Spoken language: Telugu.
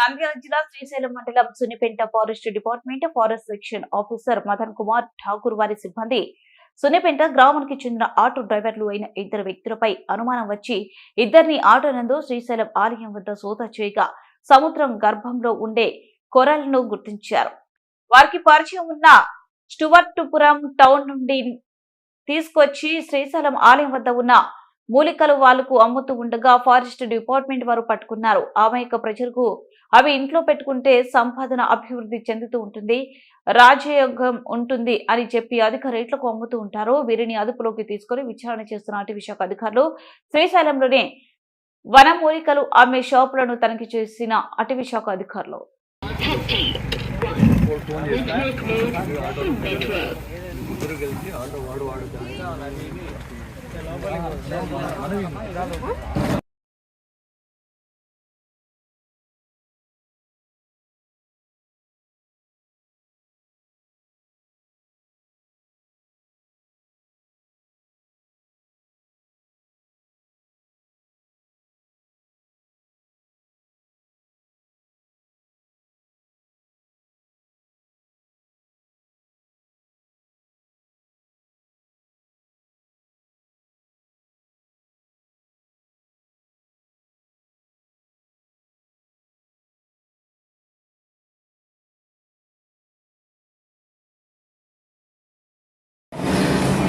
నంద్యాల జిల్లా శ్రీశైలం మండలం Sunnipenta forest department forest section officer Madan Kumar Thakur వారి సిబ్బంది సున్నిపెంట గ్రామానికి చెందిన ఆటో డ్రైవర్లు అయిన ఇద్దరు వ్యక్తులపై అనుమానం వచ్చి ఇద్దరిని ఆటో నందు శ్రీశైలం ఆలయం వద్ద సోదా చేయగా సముద్రం గర్భంలో ఉండే కొరలను గుర్తించారు. వారికి పరిచయం ఉన్న స్టువర్టుపురం టౌన్ నుండి తీసుకొచ్చి శ్రీశైలం ఆలయం వద్ద ఉన్న మూలికలు వాళ్ళకు అమ్ముతూ ఉండగా ఫారెస్ట్ డిపార్ట్మెంట్ వారు పట్టుకున్నారు. ఆమె ప్రజలకు అవి ఇంట్లో పెట్టుకుంటే సంపాదన అభివృద్ధి చెందుతూ ఉంటుంది రాజయోగం ఉంటుంది అని చెప్పి అధిక రేట్లకు అమ్ముతూ ఉంటారు. వీరిని అదుపులోకి తీసుకొని విచారణ చేస్తున్న అటవీ శాఖ అధికారులు శ్రీశైలంలోనే వన మూలికలు ఆమె షాపులను తనిఖీ చేసిన అటవీ శాఖ అధికారులు. ముగ్గురు కలిసి ఆటో వాడు వాడు